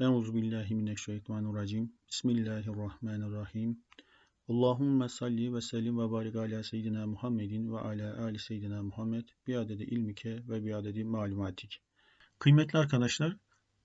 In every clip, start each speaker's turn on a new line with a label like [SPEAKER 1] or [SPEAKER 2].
[SPEAKER 1] Euzu billahi mineşşeytanirracim. Bismillahirrahmanirrahim. Allahümme salli ve sellim ve barik ala seyyidina Muhammedin ve ala ali seyyidina Muhammed bi adedi ilmike ve bi adedi malumatik. Kıymetli arkadaşlar,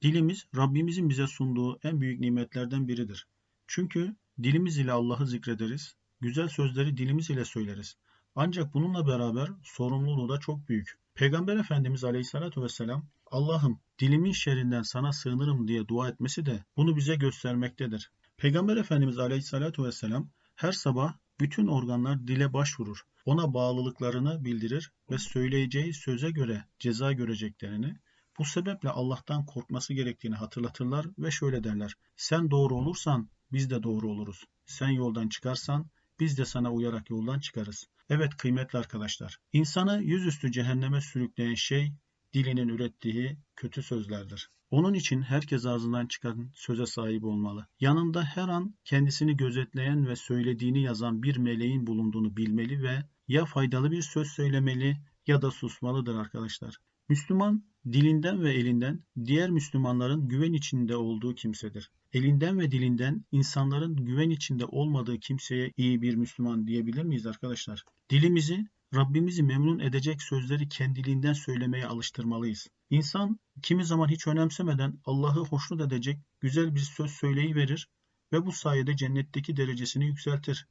[SPEAKER 1] dilimiz Rabbimizin bize sunduğu en büyük nimetlerden biridir. Çünkü dilimiz ile Allah'ı zikrederiz, güzel sözleri dilimiz ile söyleriz. Ancak bununla beraber sorumluluğu da çok büyük. Peygamber Efendimiz Aleyhisselatü Vesselam Allah'ım dilimin şerrinden sana sığınırım diye dua etmesi de bunu bize göstermektedir. Peygamber Efendimiz Aleyhisselatü Vesselam her sabah bütün organlar dile başvurur. Ona bağlılıklarını bildirir ve söyleyeceği söze göre ceza göreceklerini, bu sebeple Allah'tan korkması gerektiğini hatırlatırlar ve şöyle derler. Sen doğru olursan biz de doğru oluruz. Sen yoldan çıkarsan biz de sana uyarak yoldan çıkarız. Evet kıymetli arkadaşlar, insanı yüzüstü cehenneme sürükleyen şey dilinin ürettiği kötü sözlerdir. Onun için herkes ağzından çıkan söze sahip olmalı. Yanında her an kendisini gözetleyen ve söylediğini yazan bir meleğin bulunduğunu bilmeli ve ya faydalı bir söz söylemeli ya da susmalıdır arkadaşlar. Müslüman dilinden ve elinden diğer Müslümanların güven içinde olduğu kimsedir. Elinden ve dilinden insanların güven içinde olmadığı kimseye iyi bir Müslüman diyebilir miyiz arkadaşlar? Dilimizi Rabbimizi memnun edecek sözleri kendiliğinden söylemeye alıştırmalıyız. İnsan kimi zaman hiç önemsemeden Allah'ı hoşnut edecek güzel bir söz söyleyiverir ve bu sayede cennetteki derecesini yükseltir.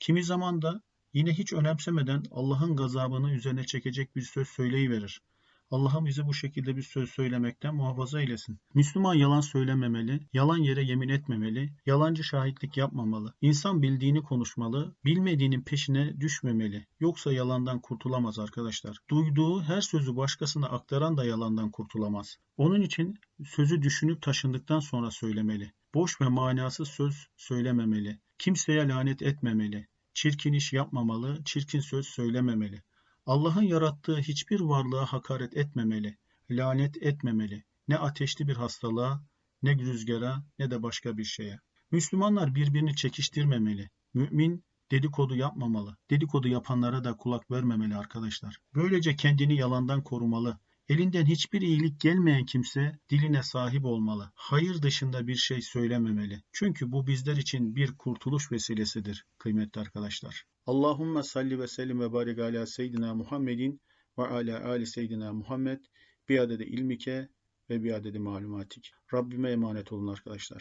[SPEAKER 1] Kimi zaman da yine hiç önemsemeden Allah'ın gazabını üzerine çekecek bir söz söyleyiverir. Allah'ım bizi bu şekilde bir söz söylemekten muhafaza eylesin. Müslüman yalan söylememeli, yalan yere yemin etmemeli, yalancı şahitlik yapmamalı. İnsan bildiğini konuşmalı, bilmediğinin peşine düşmemeli. Yoksa yalandan kurtulamaz arkadaşlar. Duyduğu her sözü başkasına aktaran da yalandan kurtulamaz. Onun için sözü düşünüp taşındıktan sonra söylemeli. Boş ve manasız söz söylememeli. Kimseye lanet etmemeli. Çirkin iş yapmamalı, çirkin söz söylememeli. Allah'ın yarattığı hiçbir varlığa hakaret etmemeli, lanet etmemeli. Ne ateşli bir hastalığa, ne rüzgara, ne de başka bir şeye. Müslümanlar birbirini çekiştirmemeli. Mümin dedikodu yapmamalı. Dedikodu yapanlara da kulak vermemeli arkadaşlar. Böylece kendini yalandan korumalı. Elinden hiçbir iyilik gelmeyen kimse diline sahip olmalı. Hayır dışında bir şey söylememeli. Çünkü bu bizler için bir kurtuluş vesilesidir kıymetli arkadaşlar. Allahumme salli ve sellim ve barik ala seyyidina Muhammedin ve ala ali seyyidina Muhammed bi adede ilmike ve bi adede malumatik. Rabbime emanet olun arkadaşlar.